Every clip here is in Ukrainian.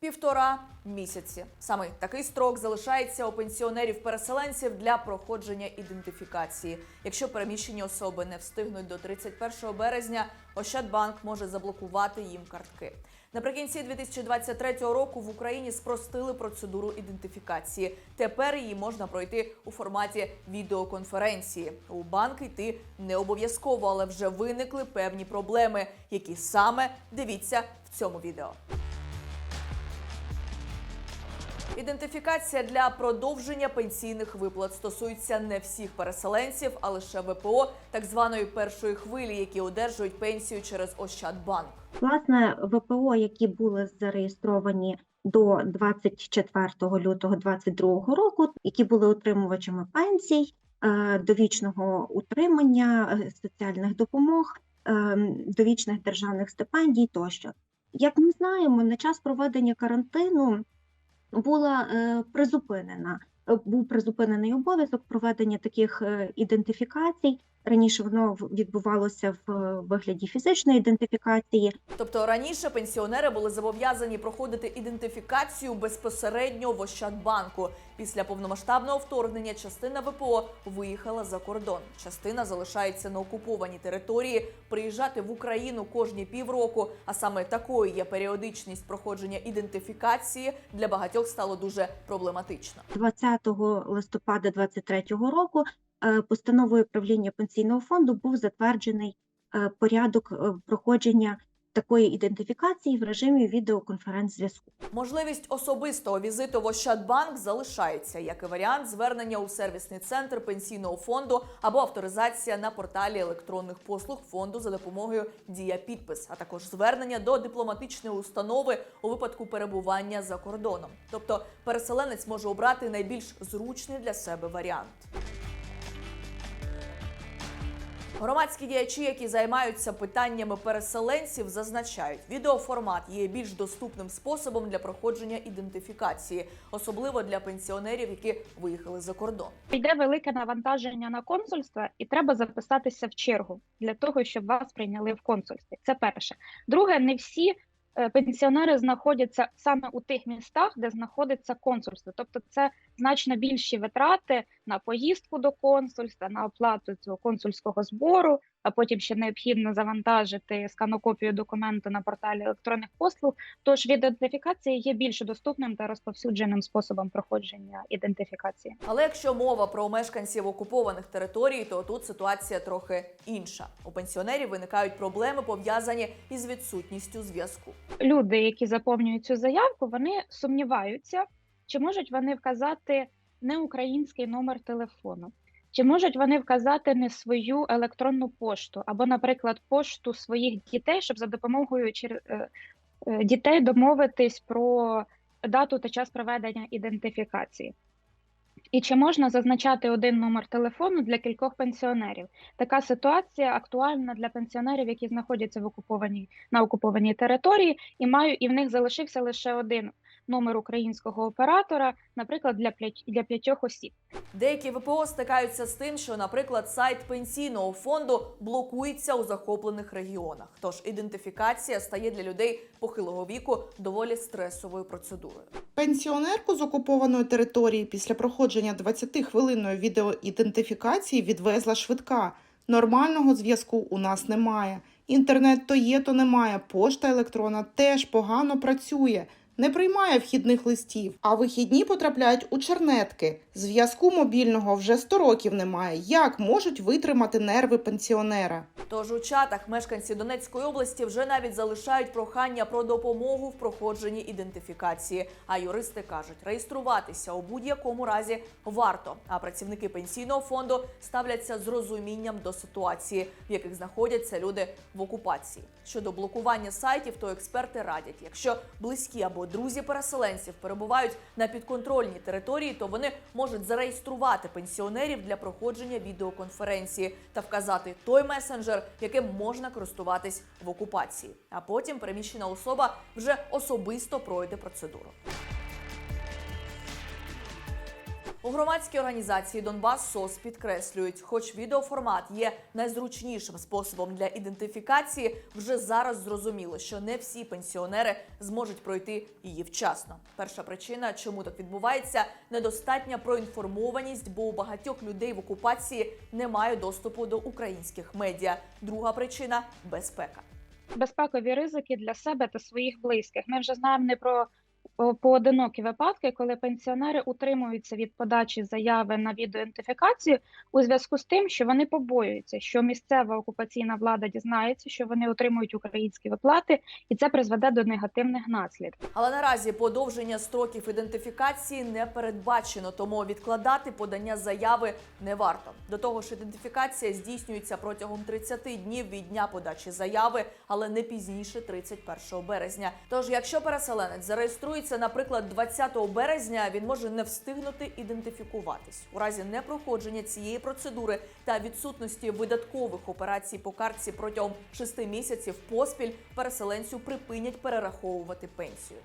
Півтора місяці. Саме такий строк залишається у пенсіонерів-переселенців для проходження ідентифікації. Якщо переміщені особи не встигнуть до 31 березня, Ощадбанк може заблокувати їм картки. Наприкінці 2023 року в Україні спростили процедуру ідентифікації. Тепер її можна пройти у форматі відеоконференції. У банк йти не обов'язково, але вже виникли певні проблеми, які саме дивіться в цьому відео. Ідентифікація для продовження пенсійних виплат стосується не всіх переселенців, а лише ВПО так званої першої хвилі, які одержують пенсію через Ощадбанк. Власне, ВПО, які були зареєстровані до 24 лютого 2022 року, які були отримувачами пенсій, е, довічного утримання, е, соціальних допомог, е, довічних державних стипендій тощо. Як ми знаємо, на час проведення карантину була е, призупинена. Е, Був призупинений обов'язок проведення таких е, ідентифікацій. Раніше воно відбувалося в е, вигляді фізичної ідентифікації. Тобто раніше пенсіонери були зобов'язані проходити ідентифікацію безпосередньо в Ощадбанку. Після повномасштабного вторгнення частина ВПО виїхала за кордон. Частина залишається на окупованій території. Приїжджати в Україну кожні півроку, а саме такою є періодичність проходження ідентифікації для багатьох стало дуже проблематично. 20 листопада 2023 року е, постановою правління пенсійного фонду був затверджений е, порядок е, проходження такої ідентифікації в режимі відеоконференц-зв'язку. Можливість особистого візиту в Ощадбанк залишається як і варіант звернення у сервісний центр пенсійного фонду або авторизація на порталі електронних послуг фонду за допомогою Дія підпис, а також звернення до дипломатичної установи у випадку перебування за кордоном. Тобто переселенець може обрати найбільш зручний для себе варіант. Громадські діячі, які займаються питаннями переселенців, зазначають, відеоформат є більш доступним способом для проходження ідентифікації, особливо для пенсіонерів, які виїхали за кордон. Йде велике навантаження на консульство, і треба записатися в чергу для того, щоб вас прийняли в консульстві. Це перше. Друге, не всі е, пенсіонери знаходяться саме у тих містах, де знаходиться консульство. Тобто, це значно більші витрати на поїздку до консульства, на оплату цього консульського збору. А потім ще необхідно завантажити сканокопію документу на порталі електронних послуг. Тож ідентифікація є більш доступним та розповсюдженим способом проходження ідентифікації. Але якщо мова про мешканців окупованих територій, то тут ситуація трохи інша. У пенсіонерів виникають проблеми пов'язані із відсутністю зв'язку. люди, які заповнюють цю заявку, вони сумніваються, чи можуть вони вказати не український номер телефону, чи можуть вони вказати не свою електронну пошту, або, наприклад, пошту своїх дітей, щоб за допомогою е, е, дітей домовитись про дату та час проведення ідентифікації. І чи можна зазначати один номер телефону для кількох пенсіонерів? Така ситуація актуальна для пенсіонерів, які знаходяться в окупованій на окупованій території, і маю і в них залишився лише один номер українського оператора, наприклад, для п'ять для п'ятьох осіб. Деякі ВПО стикаються з тим, що, наприклад, сайт пенсійного фонду блокується у захоплених регіонах. Тож ідентифікація стає для людей похилого віку доволі стресовою процедурою. Пенсіонерку з окупованої території після проходження 20-хвилинної відеоідентифікації відвезла швидка. Нормального зв'язку у нас немає. Інтернет то є, то немає. Пошта електронна теж погано працює, не приймає вхідних листів, а вихідні потрапляють у чернетки. Зв'язку мобільного вже 100 років немає. Як можуть витримати нерви пенсіонера? Тож у чатах мешканці Донецької області вже навіть залишають прохання про допомогу в проходженні ідентифікації. А юристи кажуть, реєструватися у будь-якому разі варто. А працівники пенсійного фонду ставляться з розумінням до ситуації, в яких знаходяться люди в окупації. Щодо блокування сайтів, то експерти радять, якщо близькі або друзі переселенців перебувають на підконтрольній території, то вони можуть зареєструвати пенсіонерів для проходження відеоконференції та вказати той месенджер, яким можна користуватись в окупації. А потім переміщена особа вже особисто пройде процедуру. У громадській організації Донбас СОС підкреслюють, хоч відеоформат є найзручнішим способом для ідентифікації, вже зараз зрозуміло, що не всі пенсіонери зможуть пройти її вчасно. Перша причина, чому так відбувається, недостатня проінформованість, бо у багатьох людей в окупації немає доступу до українських медіа. Друга причина безпека. Безпекові ризики для себе та своїх близьких. Ми вже знаємо не про поодинокі випадки, коли пенсіонери утримуються від подачі заяви на відеоідентифікацію у зв'язку з тим, що вони побоюються, що місцева окупаційна влада дізнається, що вони отримують українські виплати, і це призведе до негативних наслідків. Але наразі подовження строків ідентифікації не передбачено, тому відкладати подання заяви не варто. До того ж, ідентифікація здійснюється протягом 30 днів від дня подачі заяви, але не пізніше 31 березня. Тож, якщо переселенець зареєструється, наприклад, 20 березня, він може не встигнути ідентифікуватись у разі непроходження цієї процедури та відсутності видаткових операцій по картці протягом 6 місяців поспіль переселенцю припинять перераховувати пенсію.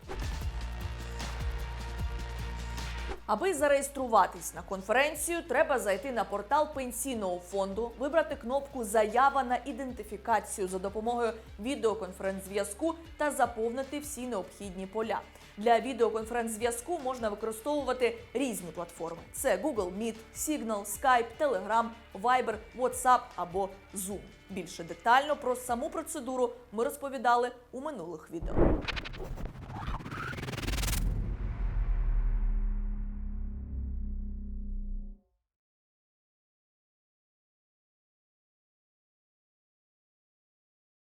Аби зареєструватись на конференцію, треба зайти на портал пенсійного фонду, вибрати кнопку Заява на ідентифікацію за допомогою відеоконференц-зв'язку та заповнити всі необхідні поля. Для відеоконференц-зв'язку можна використовувати різні платформи: це Google Meet, Signal, Skype, Telegram, Viber, WhatsApp або Zoom. Більше детально про саму процедуру ми розповідали у минулих відео.